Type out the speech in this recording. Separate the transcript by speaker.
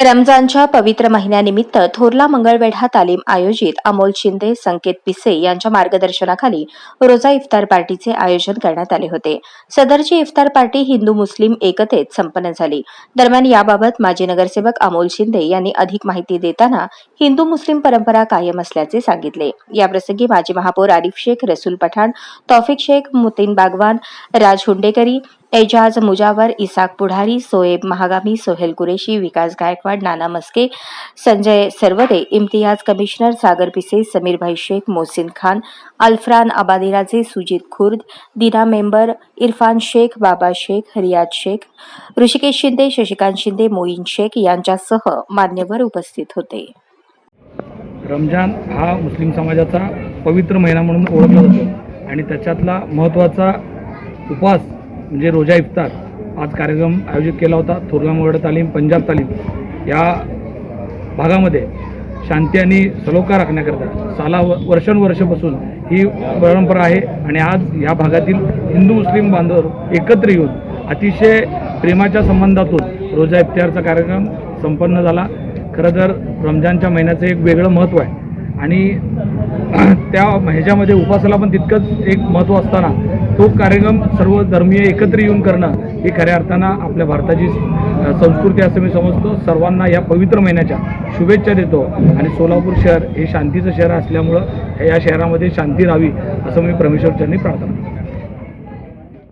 Speaker 1: रमजानच्या पवित्र महिन्यानिमित्त थोरला मंगळवेढा तालीम आयोजित अमोल शिंदे संकेत पिसे यांच्या मार्गदर्शनाखाली रोजा इफ्तार पार्टीचे आयोजन करण्यात आले होते. सदरची इफ्तार पार्टी हिंदू मुस्लिम एकतेत संपन्न झाली. दरम्यान याबाबत माजी नगरसेवक अमोल शिंदे यांनी अधिक माहिती देताना हिंदू मुस्लिम परंपरा कायम असल्याचे सांगितले. याप्रसंगी माजी महापौर आरिफ शेख रसूल पठाण तौफिक शेख मुतीन बागवान राज हुंडेकरी एजाज मुजावर इसाक पुढारी सोएब महागामी सोहेल कुरेशी विकास गायकवाड नाना मस्के संजय सरवदे इम्तियाज कमिशनर सागर पिसे समीरभाई शेख मोहसिन खान अल्फरान आबादिराजे सुजित खुर्द दिना मेंबर इरफान शेख बाबा शेख रियाज शेख ऋषिकेश शिंदे शशिकांत शिंदे मोईन शेख यांच्यासह मान्यवर उपस्थित होते.
Speaker 2: रमजान हा मुस्लिम समाजाचा पवित्र महिना म्हणून ओळखला जातो आणि त्याच्यातला महत्त्वाचा उपवास म्हणजे रोजा इफ्तार आज कार्यक्रम आयोजित केला होता. थोरला तालीम पंजाब तालीम. या भागामध्ये शांती आणि सलोखा राखण्याकरता साला व- वर्षानुवर्षापासून ही परंपरा आहे आणि आज या भागातील हिंदू मुस्लिम बांधव एकत्र येऊन अतिशय प्रेमाच्या संबंधातून रोजा इफ्तारचा कार्यक्रम संपन्न झाला. खरं तर रमजानच्या महिन्याचं एक वेगळं महत्त्व आहे. आणि त्या ह्याच्यामध्ये उपासाला पण तितकंच एक महत्त्व असताना तो कार्यक्रम सर्व धर्मीय एकत्र येऊन करणं ही खऱ्या अर्थानं आपल्या भारताची संस्कृती असं मी समजतो. सर्वांना या पवित्र महिन्याच्या शुभेच्छा देतो. आणि सोलापूर शहर हे शांतीचं शहर असल्यामुळं या शहरामध्ये शांती राहावी असं मी परमेश्वरच्यांनी प्रार्थना